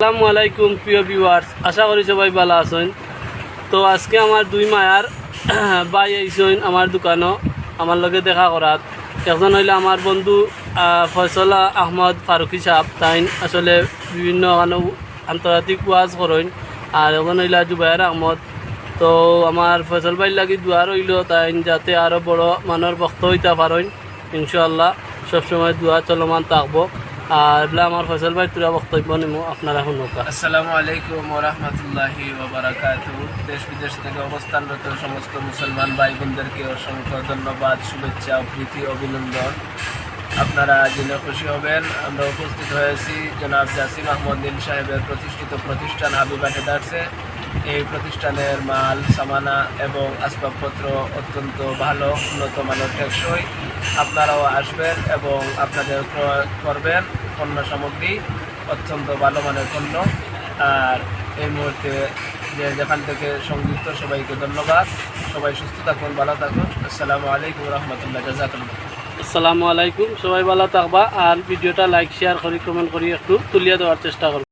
আসসালামু আলাইকুম, প্রিয় ভিউয়ার্স আশা করি সবাই ভালো আছেন। তো আজকে আমার দুই মায়ার বাই আইসেন আমার দোকানও আমার লগে দেখা করাত একজন হইলে আমার বন্ধু ফয়সলা আহমদ ফারুকি সাহেব তাই আসলে বিভিন্ন আন্তর্জাতিক ওয়াজ করেন আর এখন হইলা জুবাইর আহমদ। তো আমার ফয়সল ভাই লাগি দোয়া রইল তাই যাতে আরও বড় মানের বক্ত হইতে পারেন ইনশাআল্লাহ, সবসময় দোয়া চলমান থাকব। আর এগুলা আমার ফয়সল ভাই, তোরা বক্তব্য নিমো, আপনারা শুনুকা আসসালামু আলাইকুম ওরহমতুল্লাহি ওবরাকাতু দেশ বিদেশ থেকে অবস্থানরত সমস্ত মুসলমান ভাই বোনদেরকে অসংখ্য ধন্যবাদ, শুভেচ্ছা প্রীতি, অভিনন্দন। আপনারা জেনে খুশি হবেন, আমরা উপস্থিত হয়েছি জনাব জাসিম আহমদ সাহেবের প্রতিষ্ঠিত প্রতিষ্ঠান হাবিবা ট্রেডার্সে এই প্রতিষ্ঠানের মাল, সামানা এবং আসবাবপত্র অত্যন্ত ভালো, উন্নত মানের টেকসই। আপনারাও আসবেন এবং আপনাদের ক্রয় করবেন পণ্য সামগ্রী, অত্যন্ত ভালো মানের পণ্য। আর এই মুহূর্তে যে যেখান থেকে সংযুক্ত, সবাইকে ধন্যবাদ। সবাই সুস্থ থাকুন, ভালো থাকুন। আসসালামু আলাইকুম রহমতুল্লাহ জাজাকুল্লাহ আসসালামু আলাইকুম, সবাই ভালো থাকবা। আর ভিডিওটা লাইক শেয়ার করি কমেন্ট করি, একটু তুলিয়ে দেওয়ার চেষ্টা করব।